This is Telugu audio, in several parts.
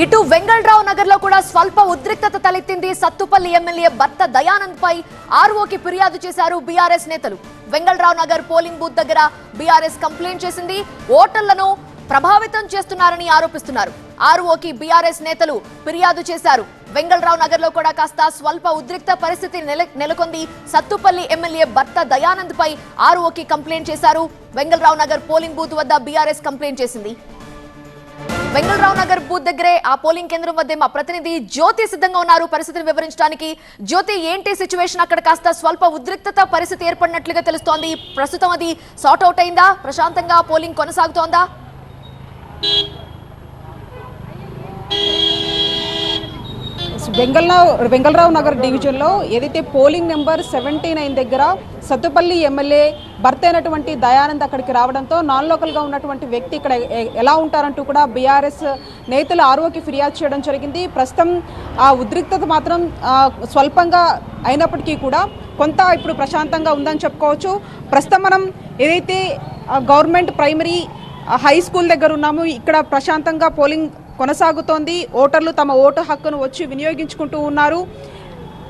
ఇటు వెంగళరావు నగర్లో కూడా స్వల్ప ఉద్రిక్తత తలెత్తింది సత్తుపల్లి ఎమ్మెల్యే భర్త దయానంద్ పై ఆర్ఓకి ఫిర్యాదు చేశారు బీఆర్ఎస్ నేతలు. వెంగళరావు నగర్ పోలింగ్ బూత్ దగ్గర బీఆర్ఎస్ కంప్లైంట్ చేసింది. ఓటర్లను ప్రభావితం చేస్తున్నారని ఆరోపిస్తున్నారు. ఆర్ఓకి బీఆర్ఎస్ నేతలు ఫిర్యాదు చేశారు. వెంగళరావు నగర్లో కూడా కాస్త స్వల్ప ఉద్రిక్త పరిస్థితి నెల నెలకొంది సత్తుపల్లి ఎమ్మెల్యే భర్త దయానంద్ పై ఆర్ఓకి కంప్లైంట్ చేశారు. వెంగళరావు నగర్ పోలింగ్ బూత్ వద్ద బీఆర్ఎస్ కంప్లైంట్ చేసింది. వెంగళరావు నగర్ బూత్ దగ్గరే ఆ పోలింగ్ కేంద్రం వద్దే మా ప్రతినిధి జ్యోతి సిద్ధంగా ఉన్నారు. పరిస్థితిని వివరించడానికి జ్యోతి ఏంటి సిచ్యువేషన్ అక్కడ కాస్త స్వల్ప ఉద్రిక్తత పరిస్థితి ఏర్పడినట్లుగా తెలుస్తోంది. ప్రస్తుతం అది సార్ట్ అవుట్ అయిందా? ప్రశాంతంగా పోలింగ్ కొనసాగుతోందా? వెంగళరావు వెంగళరావు నగర్ డివిజన్లో ఏదైతే పోలింగ్ నెంబర్ సెవెంటీ నైన్ దగ్గర సత్తుపల్లి ఎమ్మెల్యే భర్త అయినటువంటి దయానంద్ అక్కడికి రావడంతో నాన్ లోకల్గా ఉన్నటువంటి వ్యక్తి ఇక్కడ ఎలా ఉంటారంటూ కూడా బీఆర్ఎస్ నేతలు ఆరోకి ఫిర్యాదు చేయడం జరిగింది. ప్రస్తుతం ఆ ఉద్రిక్తత మాత్రం స్వల్పంగా అయినప్పటికీ కూడా కొంత ఇప్పుడు ప్రశాంతంగా ఉందని చెప్పుకోవచ్చు. ప్రస్తుతం మనం ఏదైతే గవర్నమెంట్ ప్రైమరీ హై స్కూల్ దగ్గర ఉన్నాము ఇక్కడ ప్రశాంతంగా పోలింగ్ కొనసాగుతోంది. ఓటర్లు తమ ఓటు హక్కును వచ్చి వినియోగించుకుంటూ ఉన్నారు.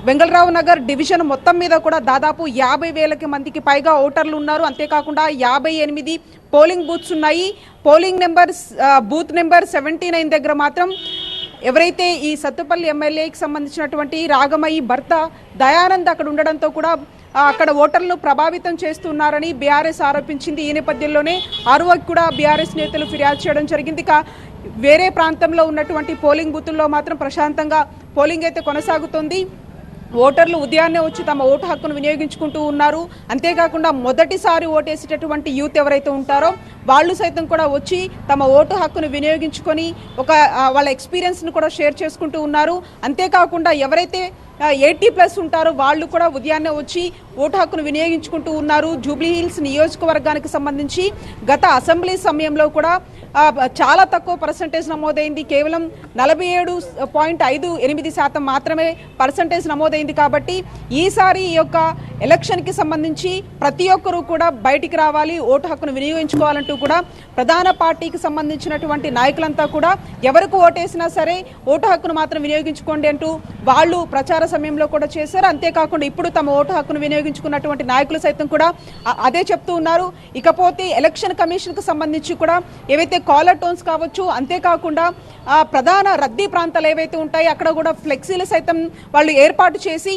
వెంగళరావు నగర్ డివిజన్ మొత్తం మీద కూడా దాదాపు యాభై వేలకి మందికి పైగా ఓటర్లు ఉన్నారు. అంతేకాకుండా యాభై ఎనిమిది పోలింగ్ బూత్స్ ఉన్నాయి. Polling number booth number seventy nine దగ్గర మాత్రం ఎవరైతే ఈ సత్తుపల్లి ఎమ్మెల్యేకి సంబంధించినటువంటి రాగమయ్యి భర్త దయానంద్ అక్కడ ఉండడంతో కూడా అక్కడ ఓటర్లను ప్రభావితం చేస్తున్నారని బీఆర్ఎస్ ఆరోపించింది. ఈ నేపథ్యంలోనే ఆర్ఓకి కూడా బీఆర్ఎస్ నేతలు ఫిర్యాదు చేయడం జరిగింది. ఇక వేరే ప్రాంతంలో ఉన్నటువంటి పోలింగ్ బూతుల్లో మాత్రం ప్రశాంతంగా పోలింగ్ అయితే కొనసాగుతుంది. ఓటర్లు ఉదయాన్నే వచ్చి తమ ఓటు హక్కును వినియోగించుకుంటూ ఉన్నారు. అంతేకాకుండా మొదటిసారి ఓటేసేటటువంటి యూత్ ఎవరైతే ఉంటారో వాళ్ళు సైతం కూడా వచ్చి తమ ఓటు హక్కును వినియోగించుకొని ఒక వాళ్ళ ఎక్స్పీరియన్స్ను కూడా షేర్ చేసుకుంటూ ఉన్నారు. అంతేకాకుండా ఎవరైతే ఎయిటీ ప్లస్ ఉంటారో. వాళ్ళు కూడా ఉదయాన్నే వచ్చి ఓటు హక్కును వినియోగించుకుంటూ ఉన్నారు. జూబ్లీ హిల్స్ నియోజకవర్గానికి సంబంధించి గత అసెంబ్లీ సమయంలో కూడా చాలా తక్కువ పర్సంటేజ్ నమోదైంది. కేవలం నలభై ఏడు పాయింట్ ఐదు ఎనిమిది శాతం మాత్రమే పర్సంటేజ్ నమోదైంది కాబట్టి ఈసారి ఈ యొక్క ఎలక్షన్కి సంబంధించి ప్రతి ఒక్కరూ కూడా బయటికి రావాలి ఓటు హక్కును వినియోగించుకోవాలంటూ కూడా ప్రధాన పార్టీకి సంబంధించినటువంటి నాయకులంతా కూడా ఎవరికి ఓటేసినా సరే ఓటు హక్కును మాత్రం వినియోగించుకోండి అంటూ వాళ్ళు ప్రచారం సమయంలో కూడా చేశారు. అంతేకాకుండా ఇప్పుడు తమ ఓటు హక్కును వినియోగించుకున్నటువంటి నాయకులు సైతం కూడా అదే చెప్తూ ఉన్నారు. ఇకపోతే ఎలక్షన్ కమిషన్కు సంబంధించి కూడా ఏవైతే కాలర్ టోన్స్ కావచ్చు అంతేకాకుండా ప్రధాన రద్దీ ప్రాంతాలు ఏవైతే ఉంటాయో అక్కడ కూడా ఫ్లెక్సీలు సైతం వాళ్ళు ఏర్పాటు చేసి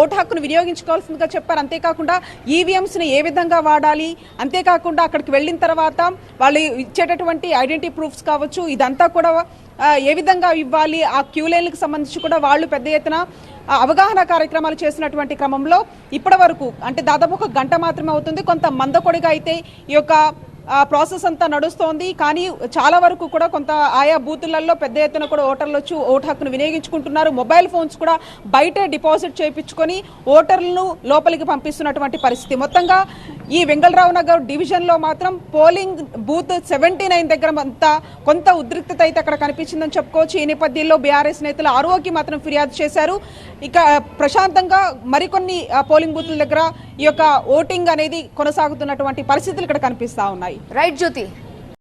ఓటు హక్కును వినియోగించుకోవాల్సిందిగా చెప్పారు. అంతేకాకుండా ఈవీఎంస్ని ఏ విధంగా వాడాలి? అంతేకాకుండా అక్కడికి వెళ్ళిన తర్వాత వాళ్ళు ఇచ్చేటటువంటి ఐడెంటిటీ ప్రూఫ్స్ కావచ్చు ఇదంతా కూడా ఏ విధంగా ఇవ్వాలి? ఆ క్యూ లైన్లకు సంబంధించి కూడా వాళ్ళు పెద్ద ఎత్తున అవగాహన కార్యక్రమాలు చేసినటువంటి క్రమంలో ఇప్పటి వరకు అంటే దాదాపు ఒక గంట మాత్రమే అవుతుంది. కొంత మందకొడిగా అయితే ఈ యొక్క ప్రాసెస్ అంతా నడుస్తోంది. కానీ చాలా వరకు కూడా కొంత ఆయా బూతులలో పెద్ద ఎత్తున కూడా ఓటర్లు వచ్చి ఓటు హక్కును వినియోగించుకుంటున్నారు. మొబైల్ ఫోన్స్ కూడా బయటే డిపాజిట్ చేయించుకొని ఓటర్లను లోపలికి పంపిస్తున్నటువంటి పరిస్థితి. మొత్తంగా ఈ వెంగళరావు నగర్ డివిజన్లో మాత్రం పోలింగ్ బూత్ సెవెంటీ నైన్ దగ్గర అంతా కొంత ఉద్రిక్తత అయితే అక్కడ కనిపించిందని చెప్పుకోవచ్చు. ఈ నేపథ్యంలో బీఆర్ఎస్ నేతలు ఆరోకి మాత్రం ఫిర్యాదు చేశారు. ఇక ప్రశాంతంగా మరికొన్ని పోలింగ్ బూత్ల దగ్గర ఈ యొక్క ఓటింగ్ అనేది కొనసాగుతున్నటువంటి పరిస్థితులు ఇక్కడ కనిపిస్తా ఉన్నాయి. రైట్ జ్యోతి.